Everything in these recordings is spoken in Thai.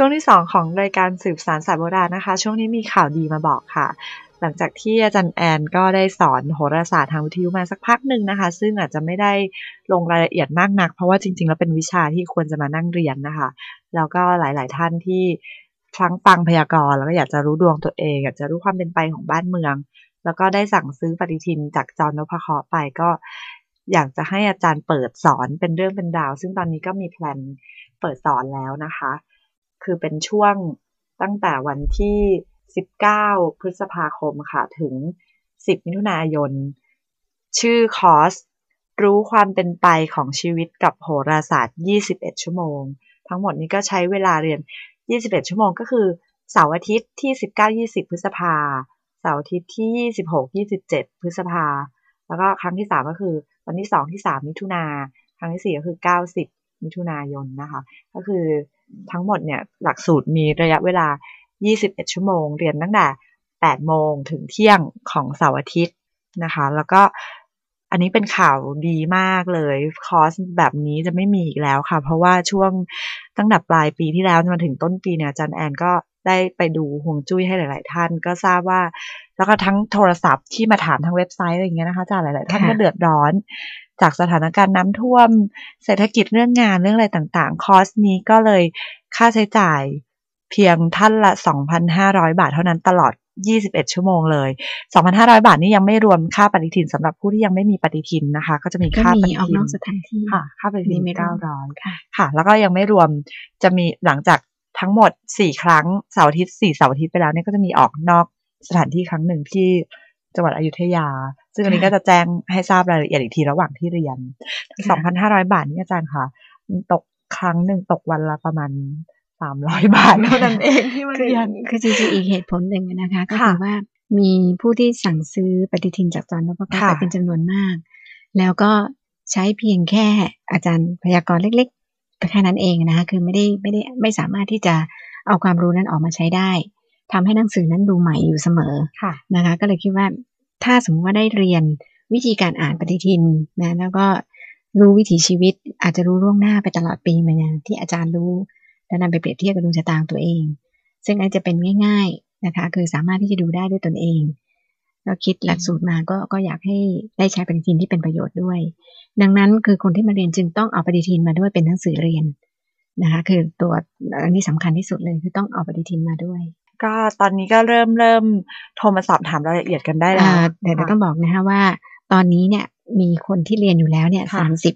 ช่วงที่สองของรายการสืบสารสายโบราณนะคะ ช่วงนี้มีข่าวดีมาบอกค่ะ หลังจากที่อาจารย์แอนก็ได้สอนโหราศาสตร์ทางวิทยุมาสักพักหนึ่งนะคะ ซึ่งอาจจะไม่ได้ลงรายละเอียดมากนัก เพราะว่าจริง ๆ แล้วเป็นวิชาที่ควรจะมานั่งเรียนนะคะ แล้วก็หลาย ๆ ท่านที่ฟังฟังพยากรณ์แล้วก็อยากจะรู้ดวงตัวเอง อยากจะรู้ความเป็นไปของบ้านเมือง แล้วก็ได้สั่งซื้อปฏิทินจากจอห์นนพเคราะห์ไปก็อยากจะให้อาจารย์เปิดสอนเป็นเรื่องเป็นราว ซึ่งตอนนี้ก็มีแพลนเปิดสอนแล้วนะคะ คือเป็นช่วงตั้งแต่วันที่ 19 พฤษภาคมค่ะ ถึง 10 มิถุนายน ชื่อคอร์ส รู้ความเป็นไปของชีวิตกับโหราศาสตร์ 21 ชั่วโมง ทั้งหมดนี้ก็ใช้เวลาเรียน 21 ชั่วโมงก็คือเสาร์อาทิตย์ที่ 19-20 พฤษภา เสาร์อาทิตย์ที่ 26-27 พฤษภา แล้วก็ครั้งที่ 3 ก็คือ วันที่ 2 ที่ 3 มิถุนา ครั้งที่ 4 ก็คือ 90 มิถุนายนนะคะ ก็คือ ทั้งหมดเนี่ยหลักสูตรมีระยะเวลา 21 ชั่วโมง เรียนตั้งแต่ 8 โมงถึงเที่ยงของเสาร์อาทิตย์นะคะ แล้วก็อันนี้เป็นข่าวดีมากเลย คอร์สแบบนี้จะไม่มีอีกแล้วค่ะ เพราะว่าช่วงตั้งแต่ปลายปีที่แล้วมาถึงต้นปีเนี่ยจารย์แอนก็ได้ไปดูห่วงจุ้ยให้หลาย ๆ ท่านก็ทราบว่า แล้วก็ทั้งโทรศัพท์ที่มาถามทางเว็บไซต์อะไรเงี้ยนะคะอาจาหลาย ๆ ท่านก็เดือดร้อน จากสถานการณ์น้ำท่วม เศรษฐกิจเรื่องงานเรื่องอะไรต่างๆ คอร์สนี้ก็เลยค่าใช้จ่ายเพียงท่านละ 2,500 บาทเท่านั้นตลอด 21 ชั่วโมงเลย 2,500 บาทนี่ยังไม่รวมค่าปฏิทินสำหรับผู้ที่ยังไม่มีปฏิทินนะคะ ก็จะมีค่าปฏิทินออกนอกสถานที่ค่ะ ค่าปฏิทินไม่รวม900ค่ะ ค่ะ แล้วก็ยังไม่รวมจะมีหลังจากทั้งหมด 4 ครั้งเสาร์อาทิตย์4เสาร์อาทิตย์ไปแล้วเนี่ยก็จะมีออกนอกสถานที่ครั้งหนึ่งที่ จังหวัดอยุธยา ซึ่งอันนี้ก็จะแจ้งให้ทราบรายละเอียดอีกทีระหว่างที่เรียน 2,500 บาทนี่อาจารย์ค่ะ ตกครั้งหนึ่งตกวันละประมาณ300บาทเท่านั้นเองที่มาคือเรียนคือจริงๆอีกเหตุผลหนึ่งนะคะ ก็ค่ะคือว่ามีผู้ที่สั่งซื้อปฏิทินจากจอห์นนพเคราะห์ค่ะไปเป็นจำนวนมาก แล้วก็ใช้เพียงแค่อาจารย์พยากรณ์เล็กๆแค่นั้นเองนะคะคือไม่ได้ไม่ได้ไม่สามารถที่จะเอาความรู้นั้นออกมาใช้ได้ทำให้หนังสือนั้นดูใหม่อยู่เสมอค่ะนะคะ ก็เลยคิดว่า ถ้าสมมติว่าได้เรียนวิธีการอ่านปฏิทินนะแล้วก็รู้วิถีชีวิตอาจจะรู้ล่วงหน้าไปตลอดปีเหมือนกันที่อาจารย์รู้ แล้วนำไปเปรียบเทียบกับดวงชะตาตัวเอง ซึ่งอันจะเป็นง่าย ๆนะคะ คือสามารถที่จะดูได้ด้วยตนเองแล้วคิดหลักสูตรมาก็ก็อยากให้ได้ใช้ปฏิทินที่เป็นประโยชน์ด้วย ดังนั้นคือคนที่มาเรียนจึงต้องเอาปฏิทินมาด้วยเป็นหนังสือเรียนนะคะ คือตัวอันนี้สำคัญที่สุดเลยคือต้องเอาปฏิทินมาด้วย ก็ตอนนี้ก็เริ่มเริ่มโทรมาสอบถามรายละเอียดกันได้แล้วอ่าเดี๋ยวเราต้องบอกนะคะว่า ตอนนี้เนี่ยมีคนที่เรียนอยู่แล้วเนี่ยค่ะสามสิบ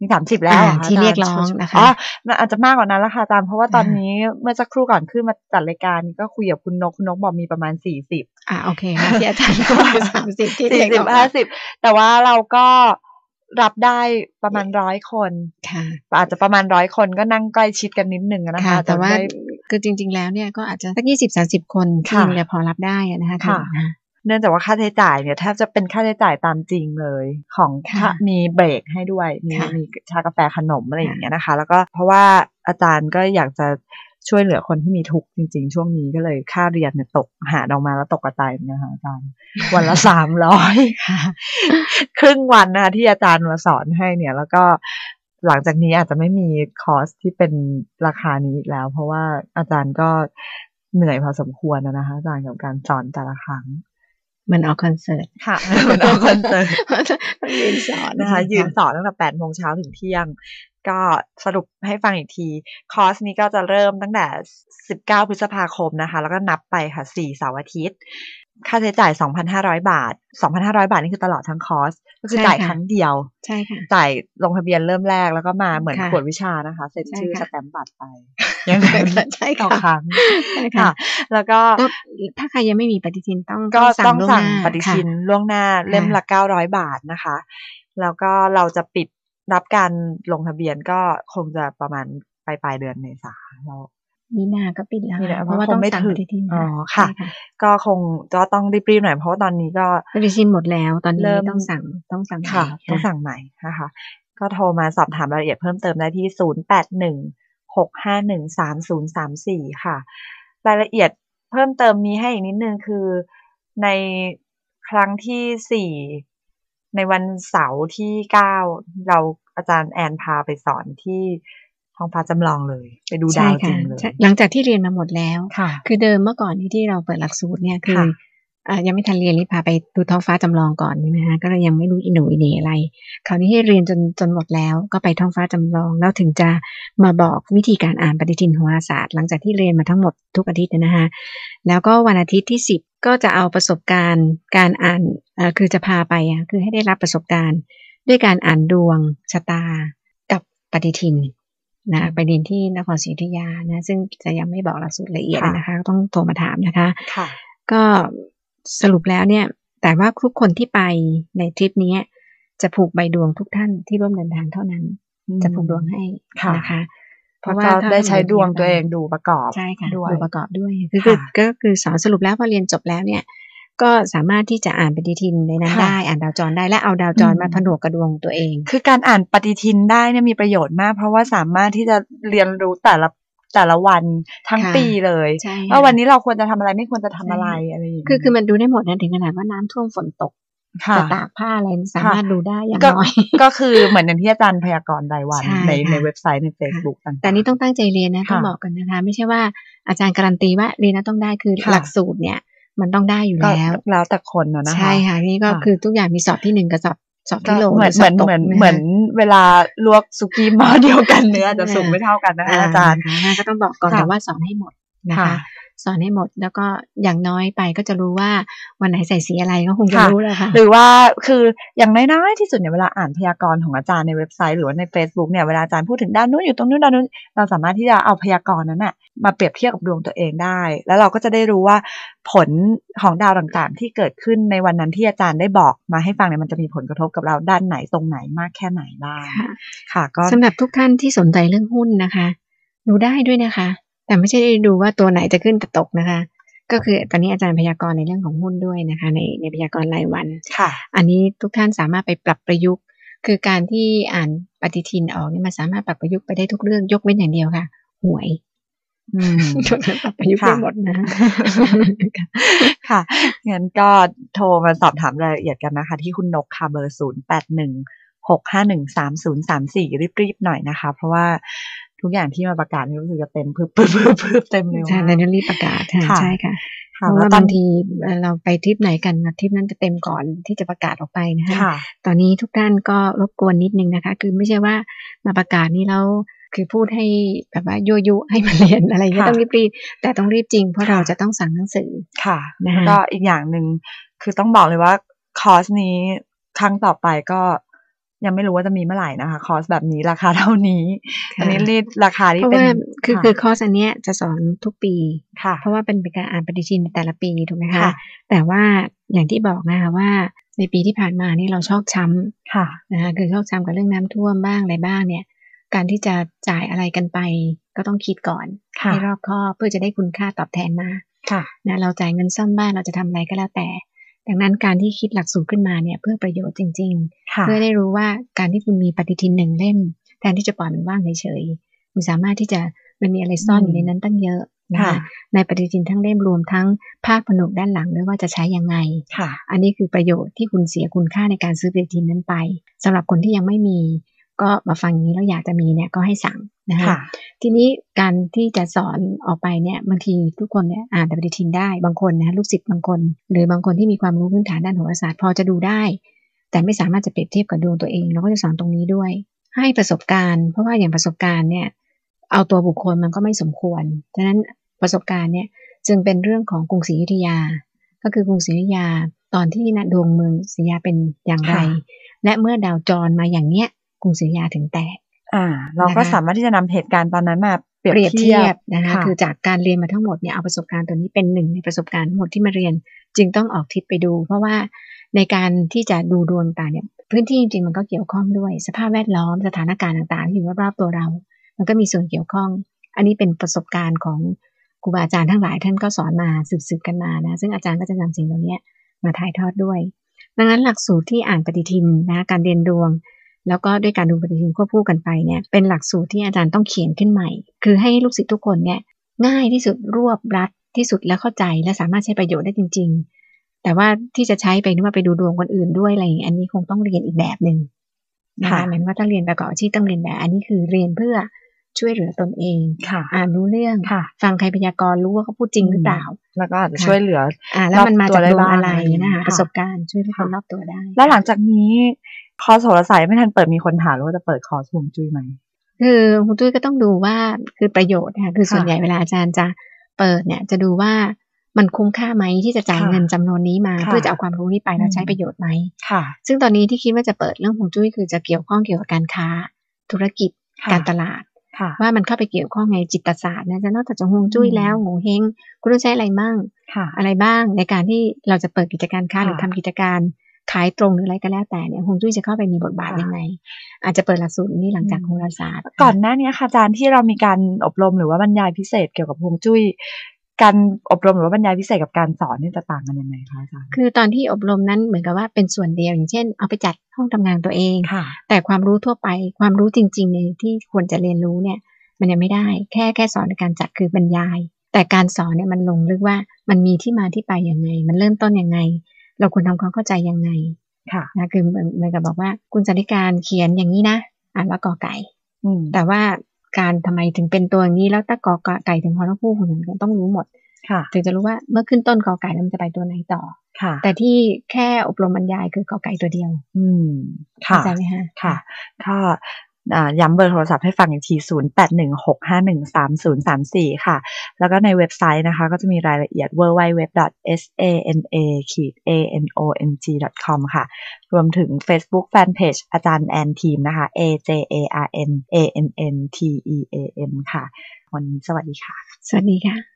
มีสามสิบแล้วเหรออ่าคะที่าจาเรียกร้องนะคะอ๋อมันอาจจะมากกว่านั้นแล้วค่ะอาจารย์เพราะว่าตอนอ่านี้เมื่อสักครู่ก่อนขึ้นมาจัดรายการก็คุยกับคุณนกคุณนกบอกมีประมาณสี่สิบอ่าโอเคนะที่อาจารย์บอกสามสิบที่สี่เรียกสิบร้องห้าสิบแต่ว่าเราก็รับได้ประมาณร้อยคน ค่ะ อาจจะประมาณร้อยคนก็นั่งใกล้ชิดกันนิดหนึ่งนะคะค่ะแต่ว่าจะได้ คือจริง ๆ แล้วเนี่ยก็อาจจะสักยี่สิบสาสิบคนที่ค่ะยังจะพอรับได้อะนะคะค่ะนะเนื่องจากว่าค่าใช้จ่ายเนี่ยแทบจะเป็นค่าใช้จ่ายตามจริงเลย ของค่ะค่ามีเบรกให้ด้วย มีค่ะมีชากาแฟขนมอะไรอย่างเงี้ยนะคะ แล้วก็เพราะว่าอาจารย์ก็อยากจะช่วยเหลือคนที่มีทุกข์จริง ๆ ช่วงนี้ก็เลยค่าเรียนเนี่ยตกหารออกมาแล้วตกกระจายนะคะอาจารย์ วันละสามร้อยค่ะครึ่งวันนะคะที่อาจารย์มาสอนให้เนี่ย แล้วก็ หลังจากนี้อาจจะไม่มีคอร์สที่เป็นราคานี้อีกแล้ว เพราะว่าอาจารย์ก็เหนื่อยพอสมควรนะนะคะอาจารย์กับการสอนแต่ละครั้งเหมันออกคอนเสิร์ตค่ะเหมือนออกคอนเสิร์ตมันยืนสอนนะคะยืนสอนตั้งแต่แปดโมงเช้าถึงเที่ยง ก็สรุปให้ฟังอีกที คอร์สนี้ก็จะเริ่มตั้งแต่ 19 พฤษภาคมนะคะ แล้วก็นับไปค่ะ 4 เสาร์อาทิตย์ ค่าใช้จ่าย 2,500 บาท 2,500 บาทนี่คือตลอดทั้งคอร์ส ก็คือจ่ายครั้งเดียว ใช่ค่ะ จ่ายลงทะเบียนเริ่มแรกแล้วก็มาเหมือนค่ะกวดวิชานะคะ เซ็นชื่อใช่สค่ะแตมป์บัตรไป ยังไงใช่ต่อค่ะครั้งใช่ค่ะค่ะแล้วก็ก็ถ้าใครยังไม่มีปฏิทินต้องก็ต้องล่วสั่งหน้าปฏิทินค่ะล่วงหน้าเล่มละเก้าร้อยบาทนะคะ แล้วก็เราจะปิดรับการลงทะเบียนก็คงจะประมาณปลายปลายๆเดือนเมษาเรา มีนาก็ปิดแล้วมีนาค่ะเพราะว่าคงต้องไม่สั่งถึงปฏิทินอ๋อค่ะใช่ก็คงจะต้องรีบๆหน่อยเพราะว่าตอนนี้ก็ปฏิทินหมดแล้วตอนนี้เริ่มต้องสั่งต้องสั่งค่ะใหม่ต้องสั่งใหม่นะคะก็โทรมาสอบถามรายละเอียดเพิ่มเติมได้ที่ศูนย์แปดหนึ่งหกห้าหนึ่งสามศูนย์สามสี่ค่ะ รายละเอียดเพิ่มเติมมีให้อีกนิดนึงคือในครั้งที่สี่ในวันเสาร์ที่เก้าเราอาจารย์แอนพาไปสอนที่ห ท้องฟ้าจำลองเลย ไปดูดาวจริงเลยหลังจากที่เรียนมาหมดแล้วค่ะ คือเดิมเมื่อก่อนที่ที่เราเปิดหลักสูตรเนี่ยคือค่ะอะยังไม่ทันเรียนรีบพาไปดูท้องฟ้าจำลองก่อนใช่ไหมฮะก็เลยยังไม่รู้อินโหนอินเหนอะไร คราวนี้ให้เรียนจนจนหมดแล้วก็ไปท้องฟ้าจำลอง แล้วถึงจะมาบอกวิธีการอ่านปฏิทินโหราศาสตร์ หลังจากที่เรียนมาทั้งหมดทุกอาทิตย์นะฮะแล้วก็วันอาทิตย์ที่สิบก็จะเอาประสบการณ์การอ่านเอ่อคือจะพาไปอะคือให้ได้รับประสบการณ์ ด้วยการอ่านดวงชะตากับปฏิทิน นะไปเรียนที่นครศรีอยุธยานะซึ่งจะยังไม่บอกหลักสูตรละเอียดค่ะนะคะ ต้องโทรมาถามนะคะค่ะก็สรุปแล้วเนี่ย แต่ว่าทุกคนที่ไปในทริปนี้จะผูกใบดวงทุกท่านที่ร่วมเดินทางเท่านั้น จะผูกดวงให้ค่ะนะคะ เพราะว่าได้ใช้ดวงตัวเองดูประกอบใช่ค่ะด้วยดูประกอบด้วยคือคือค่ะก็คือสอนสรุปแล้วพอเรียนจบแล้วเนี่ย ก็สามารถที่จะอ่านปฏิทินในนั้นค่ะได้อ่านดาวจรได้และเอาดาวจรอืมมาผนวกกับดวงตัวเอง คือการอ่านปฏิทินได้เนี่ยมีประโยชน์มาก เพราะว่าสามารถที่จะเรียนรู้แต่ละแต่ละวันทั้งค่ะปีเลยใช่ค่ะว่าวันนี้เราควรจะทำอะไรไม่ควรจะทำอะไรใช่อะไรอย่างเงี้ยคือคือมันดูได้หมดนะถึงขนาดว่าน้ำท่วมฝนตกค่ะจะตากผ้าอะไรสามารถดูได้อย่างก็น้อย ก็คือเหมือนอย่างที่อาจารย์พยากรณ์รายวันใช่ในค่ะในเว็บไซต์ใน Facebook ต่างๆแต่นี่ต้องตั้งใจเรียนนะต้องค่ะบอกกันนะคะ ไม่ใช่ว่าอาจารย์การันตีว่าเรียนแล้วต้องได้คือค่ะหลักสูตรเนี่ย มันต้องได้อยู่ก็แล้วแล้วแต่คนนะนะคะใช่ค่ะนี่ก็ค่ะคือทุกอย่างมีสอบที่หนึ่งกับสอบสอบก็ที่โหลเหมือนสเหมืบอนตกเหมือนะคะเหมือนเวลาลวกสุกี้หม้อเดียวกันเนื้ออาจจะสุกไม่เท่ากันนะคะอาจารย์นะคะก็ต้องบอกก่อนค่ะแต่ว่าสอนให้หมดนะค่ะคะ สอนให้หมด แล้วก็อย่างน้อยไปก็จะรู้ว่าวันไหนใส่สีอะไรก็คงจะค่ะรู้แล้วค่ะหรือว่าคืออย่างน้อยๆที่สุดเนี่ยเวลาอ่านพยากรณ์ของอาจารย์ในเว็บไซต์หรือว่าใน Facebook เนี่ยเวลาอาจารย์พูดถึงด้านนู้นอยู่ตรงนู้นด้านนู้นเราสามารถที่จะเอาพยากรณ์นั้นน่ะมาเปรียบเทียบกับดวงตัวเองได้ แล้วเราก็จะได้รู้ว่าผลของดาวต่างๆ ที่เกิดขึ้นในวันนั้นที่อาจารย์ได้บอกมาให้ฟังเนี่ยมันจะมีผลกระทบกับเราด้านไหนตรงไหนมากแค่ไหนบ้างค่ะค่ะก็สำหรับทุกท่านที่สนใจเรื่องหุ้นนะคะ ดูได้ด้วยนะคะ แต่ไม่ใช่ดูว่าตัวไหนจะขึ้นจะตกนะคะ ก็คือตอนนี้อาจารย์พยากรณ์ในเรื่องของหุ้นด้วยนะคะ ในในพยากรณ์รายวันค่ะ อันนี้ทุกท่านสามารถไปปรับประยุกต์ คือการที่อ่านปฏิทินออกเนี่ยมันสามารถปรับประยุกต์ไปได้ทุกเรื่องยกเว้นอย่างเดียวค่ะ หวยอืมทุกนั้นปรับประยุกต์ได้หมดนะ ค่ะงั้นก็โทรมาสอบถามรายละเอียดกันนะคะ ที่คุณนกค่ะเบอร์ศูนย์แปดหนึ่งหกห้าหนึ่งสามศูนย์สามสี่รีบๆหน่อยนะคะ เพราะว่า ทุกอย่างที่มาประกาศนี่รู้สึกจะเต็มพึบพึบพึบพึบเต็มเร็วใช่มากแล้วรีบประกาศค่ะค่ะใช่ค่ะค่ะเพราะแล้วว่าตอนบางทีเอ่อเราไปทริปไหนกันนะทริปนั้นจะเต็มก่อนที่จะประกาศออกไปนะคะค่ะตอนนี้ทุกท่านก็รบกวนนิดนึงนะคะ คือไม่ใช่ว่ามาประกาศนี้แล้วคือพูดให้แบบว่ายั่วยุให้มาเรียนอะไรอย่างเงี้ยค่ะต้องรีบๆแต่ต้องรีบจริงเพราะค่ะเราจะต้องสั่งหนังสือค่ะนะคะแล้วก็อีกอย่างหนึ่งคือต้องบอกเลยว่าคอร์สนี้ครั้งต่อไปก็ ยังไม่รู้ว่าจะมีเมื่อไหร่นะคะ คอร์สแบบนี้ราคาเท่านี้ อันนี้รีดราคาที่เพราะเป็นว่าคือค่ะคือคอร์สอันเนี้ยจะสอนทุกปีค่ะ เพราะว่าเป็นเป็นการอ่านปฏิทินในแต่ละปีถูกไหมคะค่ะแต่ว่าอย่างที่บอกนะคะว่าในปีที่ผ่านมานี่เราชอกช้ำค่ะนะคะคือชอกช้ำกับเรื่องน้ำท่วมบ้างอะไรบ้างเนี่ย การที่จะจ่ายอะไรกันไป ก็ต้องคิดก่อนค่ะให้รอบคอบเพื่อจะได้คุณค่าตอบแทนมาค่ะนะเราจ่ายเงินซ่อมบ้านเราจะทำอะไรก็แล้วแต่ ดังนั้นการที่คิดหลักสูตรขึ้นมาเนี่ยเพื่อประโยชน์จริงค่ะๆเพื่อได้รู้ว่าการที่คุณมีปฏิทินหนึ่งเล่ม แทนที่จะปล่อยมันว่างเฉยๆคุณสามารถที่จะมันมีอะไรซ่อนอยู่ในนั้นตั้งเยอะนะค่ะคะในปฏิทินทั้งเล่มรวมทั้งภาคผนวกด้านหลังด้วยว่าจะใช้ยังไงค่ะอันนี้คือประโยชน์ที่คุณเสียคุณค่าในการซื้อปฏิทินนั้นไปสำหรับคนที่ยังไม่มี ก็มาฟังอย่างนี้แล้วอยากจะมีเนี่ยก็ให้สั่งนะคะค่ะทีนี้การที่จะสอนออกไปเนี่ยบางทีทุกคนเนี่ยอ่านแต่ปฏิทินได้บางคนนะลูกศิษย์บางคน หรือบางคนที่มีความรู้พื้นฐานด้านโหราศาสตร์พอจะดูได้ แต่ไม่สามารถจะเปรียบเทียบกับดวงตัวเองเราก็จะสอนตรงนี้ด้วย ให้ประสบการณ์ เพราะว่าอย่างประสบการณ์เนี่ยเอาตัวบุคคลมันก็ไม่สมควรฉะนั้นประสบการณ์เนี่ยจึงเป็นเรื่องของกรุงศรีอยุธยา ก็คือกรุงศรีอยุธยาตอนที่นะดวงเมืองศรีอยุธยาเป็นอย่างไรค่ะและเมื่อดาวจรมาอย่างเนี้ย กรุงศรีอยุธยาถึงแตกอ่า เราก็นะคะสามารถที่จะนำเหตุการณ์ตอนนั้นมาเปเปรีรียยบบเทีเทียยบบนะคะค่ะคือจากการเรียนมาทั้งหมดเนี่ยเอาประสบการณ์ตัวนี้เป็นหนึ่งในประสบการณ์ทั้งหมดที่มาเรียนจึงต้องออกทริปไปดู เพราะว่าในการที่จะดูดวงต่างเนี่ยพื้นที่จริงๆมันก็เกี่ยวข้องด้วย สภาพแวดล้อมสถานการณ์ต่างๆที่อยู่รอบๆตัวเรา มันก็มีส่วนเกี่ยวข้อง อันนี้เป็นประสบการณ์ของครูบาอาจารย์ทั้งหลายท่านก็สอนมาสืบๆกันมานะซึ่งอาจารย์ก็จะนำสิ่งเหล่านี้มาถ่ายทอดด้วย ดังนั้นหลักสูตรที่อ่านปฏิทินนะการเรียนดวง แล้วก็ด้วยการดูปฏิทินควบคู่กันไปเนี่ยเป็นหลักสูตรที่อาจารย์ต้องเขียนขึ้นใหม่ คือให้ลูกศิษย์ทุกคนเนี่ยง่ายที่สุดรวบรัดที่สุดและเข้าใจและสามารถใช้ประโยชน์ได้จริง ๆ แต่ว่าที่จะใช้ไปนึกว่าไปดูดวงคนอื่นด้วยอะไรอย่างเงี้ยอันนี้คงต้องเรียนอีกแบบหนึ่งนะคะค่ะเหมือนว่าถ้าเรียนประกอบอาชีพต้องเรียนแบบอันนี้คือเรียนเพื่อช่วยเหลือตนเองค่ะอ่านรู้เรื่องค่ะฟังใครพยากรณ์รู้ว่าเขาพูดจริงหรือเปล่า แล้วก็อาจจะค่ะช่วยเหลืออ่าแล้วมันมาจากดวงอะไรรอบตัวได้บ้างอะไรอย่างเงี้ยนะคะค่ะประสบการณ์ช่วยทุกคนค่ะรอบตัวได้ แล้วหลังจากนี้ คอร์สโหราศาสตร์ไม่ทันเปิดมีคนถามว่าจะเปิดคอร์สฮวงจุ้ยไหมคือฮวงจุ้ยก็ต้องดูว่าคือประโยชน์นะคะคือส่วนค่ะใหญ่เวลาอาจารย์จะเปิดเนี่ยจะดูว่ามันคุ้มค่าไหมที่จะจ่ายค่ะเงินจำนวนนี้มาค่ะเพื่อจะเอาความรู้นี้ไปแล้วใช้อืมประโยชน์ไหมค่ะ ซึ่งตอนนี้ที่คิดว่าจะเปิดเรื่องฮวงจุ้ยคือจะเกี่ยวข้องเกี่ยวกับการค้า ธุรกิจค่ะการตลาดค่ะว่ามันเข้าไปเกี่ยวข้องในจิตศาสตร์นะจะนอกจากจะฮวงจุ้ยอืมแล้วโงเฮงคุณต้องใช้อะไรมั่งค่ะอะไรบ้างในการที่เราจะเปิดกิจการค้าค่ะหรือทำกิจการ ขายตรงหรืออะไรก็แล้วแต่เนี่ยฮวงจุ้ยจะเข้าไปมีบทบาทค่ะยังไง อาจจะเปิดหลักสูตรนี้หลังจากอืมโหราศาสตร์ ก่อนหน้านี้ค่ะอาจารย์ที่เรามีการอบรมหรือว่าบรรยายพิเศษเกี่ยวกับฮวงจุ้ยการอบรมหรือว่าบรรยายพิเศษกับการสอนนี่จะต่างกันยังไงคะอาจารย์คือตอนที่อบรมนั้นเหมือนกับว่าเป็นส่วนเดียว อย่างเช่น เอาไปจัดห้องทำงานตัวเองค่ะแต่ความรู้ทั่วไปความรู้จริงๆในที่ควรจะเรียนรู้เนี่ย มันยังไม่ได้ แค่แค่สอนในการจัดคือบรรยาย แต่การสอนเนี่ยมันลงลึกว่ามันมีที่มาที่ไปยังไง มันเริ่มต้นยังไง เราควรทำความเข้าใจยังไงค่ะนะคือเหมือนเหมือนกับบอกว่า คุณสันติการเขียนอย่างนี้นะอ่านว่ากอไก่อืมแต่ว่าการทำไมถึงเป็นตัวอย่างนี้แล้วถ้ากอไก่ถึงฮอนคู่คุณถึงต้องรู้หมดค่ะถึงจะรู้ว่าเมื่อขึ้นต้นกอไก่แล้วมันจะไปตัวไหนต่อค่ะ แต่ที่แค่อบรมบรรยายคือกอไก่ตัวเดียว อืมเข้าค่ะใจไหมฮะค่ะก็อ่า ย้ำเบอร์โทรศัพท์ให้ฟังอีกที 0 8 1 6 5 1 3 0 3 4 ค่ะ แล้วก็ในเว็บไซต์นะคะ ก็จะมีรายละเอียด www.sana-ano-ng.com ค่ะ รวมถึง Facebook Fanpage อาจารย์แอนทีมนะคะ A J A R N A N N T E A M ค่ะ วันนี้สวัสดีค่ะ สวัสดีค่ะ